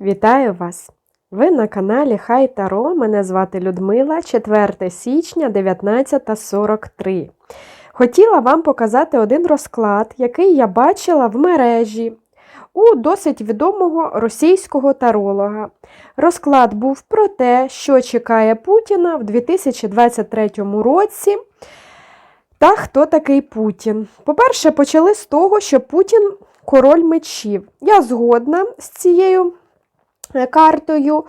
Вітаю вас! Ви на каналі Хай Таро. Мене звати Людмила, 4 січня 19.43. Хотіла вам показати один розклад, який я бачила в мережі у досить відомого російського таролога. Розклад був про те, що чекає Путіна в 2023 році. Та хто такий Путін? По-перше, почали з того, що Путін король мечів. Я згодна з цією картою,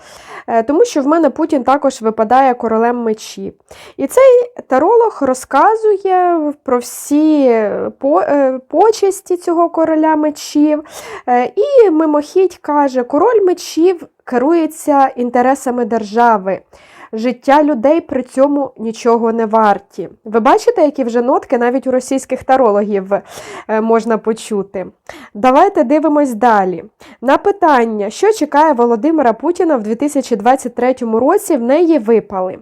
е, тому що в мене Путін також випадає королем мечів. І цей таролог розказує про всі е, почесті цього короля мечів. Е, І мимохідь каже, король мечів керується інтересами держави. Життя людей при цьому нічого не варті. Ви бачите, які вже нотки навіть у російських тарологів е, можна почути. Давайте дивимось далі. На питання, що чекає Володимира Путіна в 2023 році, в неї випали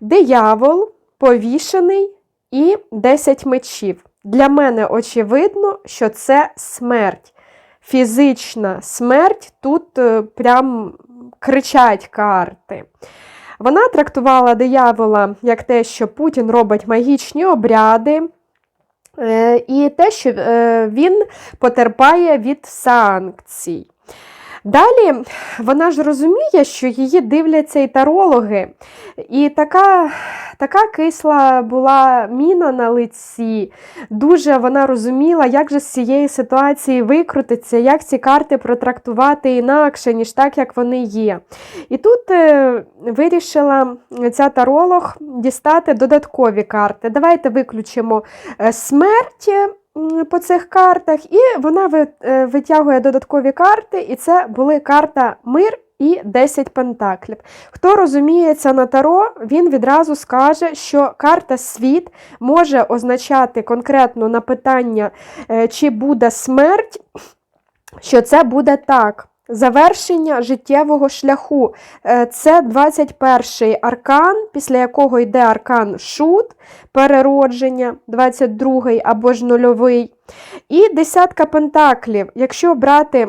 диявол, повішений і 10 мечів. Для мене очевидно, що це смерть. Фізична смерть тут е, прям кричать карти. Вона трактувала диявола як те, що Путін робить магічні обряди, е, і те, що е, він потерпає від санкцій. Далі вона ж розуміє, що її дивляться і тарологи, і така, така кисла була міна на лиці. Дуже вона розуміла, як же з цієї ситуації викрутиться, як ці карти протрактувати інакше, ніж так, як вони є. І тут е, вирішила ця таролог дістати додаткові карти. Давайте виключимо е, смерть по цих картах, і вона е, витягує додаткові карти, і це були карта Мир. І 10 пентаклів. Хто розуміється на таро, він відразу скаже, що карта світ може означати конкретно на питання, е, чи буде смерть, що це буде так. Завершення життєвого шляху. Е, Це 21-й аркан, після якого йде аркан шут, переродження, 22-й або ж нульовий. І десятка пентаклів. Якщо брати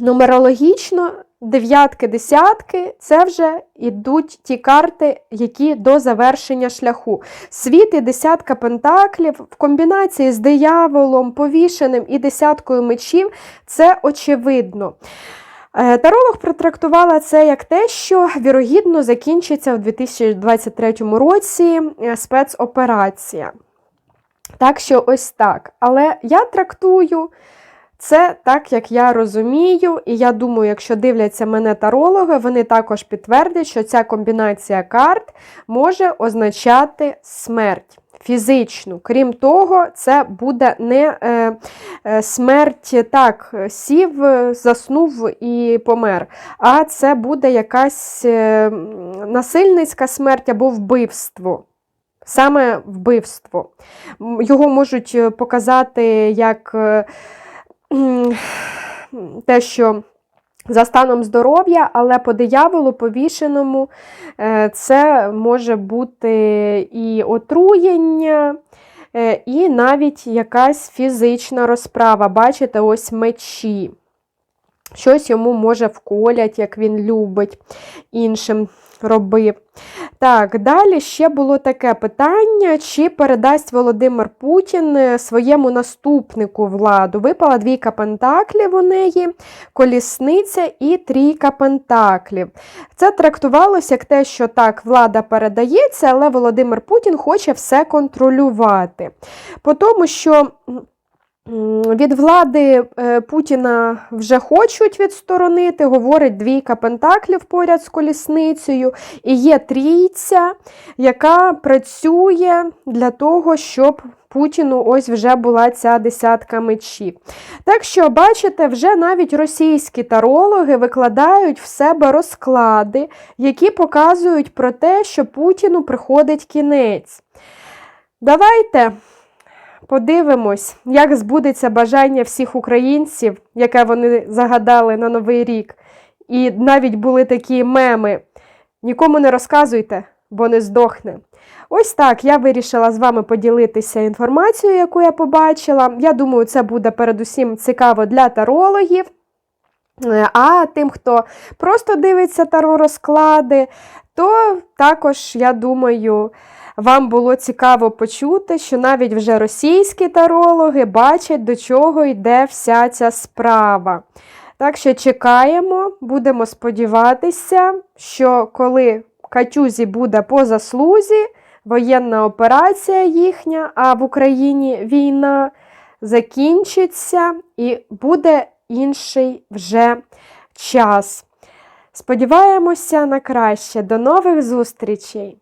нумерологічно, дев'ятки, десятки, це вже йдуть ті карти, які до завершення шляху. Світ і десятка пентаклів в комбінації з дияволом, повішеним і десяткою мечів це очевидно. Е, Таролог протрактувала це як те, що вірогідно закінчиться в 2023 році е, спецоперація. Так що ось так. Але я трактую це так, як я розумію, і я думаю, якщо дивляться мене тарологи, вони також підтвердять, що ця комбінація карт може означати смерть. Фізичну. Крім того, це буде не е, е, смерть так, сів, заснув і помер, а це буде якась е, насильницька смерть або вбивство. Саме вбивство. Його можуть е, показати як е, те, що за станом здоров'я, але по дияволу повішеному е, це може бути і отруєння, е, і навіть якась фізична розправа. Бачите, ось мечі. Щось йому може вколять, як він любить, іншим робив. Так, далі ще було таке питання, чи передасть Володимир Путін е, своєму наступнику владу. Випала двійка пентаклів у неї, колісниця і трійка пентаклів. Це трактувалося як те, що так, влада передається, але Володимир Путін хоче все контролювати. По тому, що Від влади е, Путіна вже хочуть відсторонити, говорить двійка пентаклів поряд з колісницею, і є трійця, яка працює для того, щоб Путіну ось вже була ця десятка мечів. Так що, бачите, вже навіть російські тарологи викладають в себе розклади, які показують про те, що Путіну приходить кінець. Давайте Подивимось, як збудеться бажання всіх українців, яке вони загадали на Новий рік. І навіть були такі меми. Нікому не розказуйте, бо не здохне. Ось так я вирішила з вами поділитися інформацією, яку я побачила. Я думаю, це буде передусім цікаво для тарологів. Е, А тим, хто просто дивиться таро розклади, то також, я думаю, вам було цікаво почути, що навіть вже російські тарологи бачать, до чого йде вся ця справа. Так що чекаємо, будемо сподіватися, що коли Катюзі буде по заслузі, воєнна операція їхня, а в Україні війна закінчиться і буде інший вже час. Сподіваємося на краще. До нових зустрічей!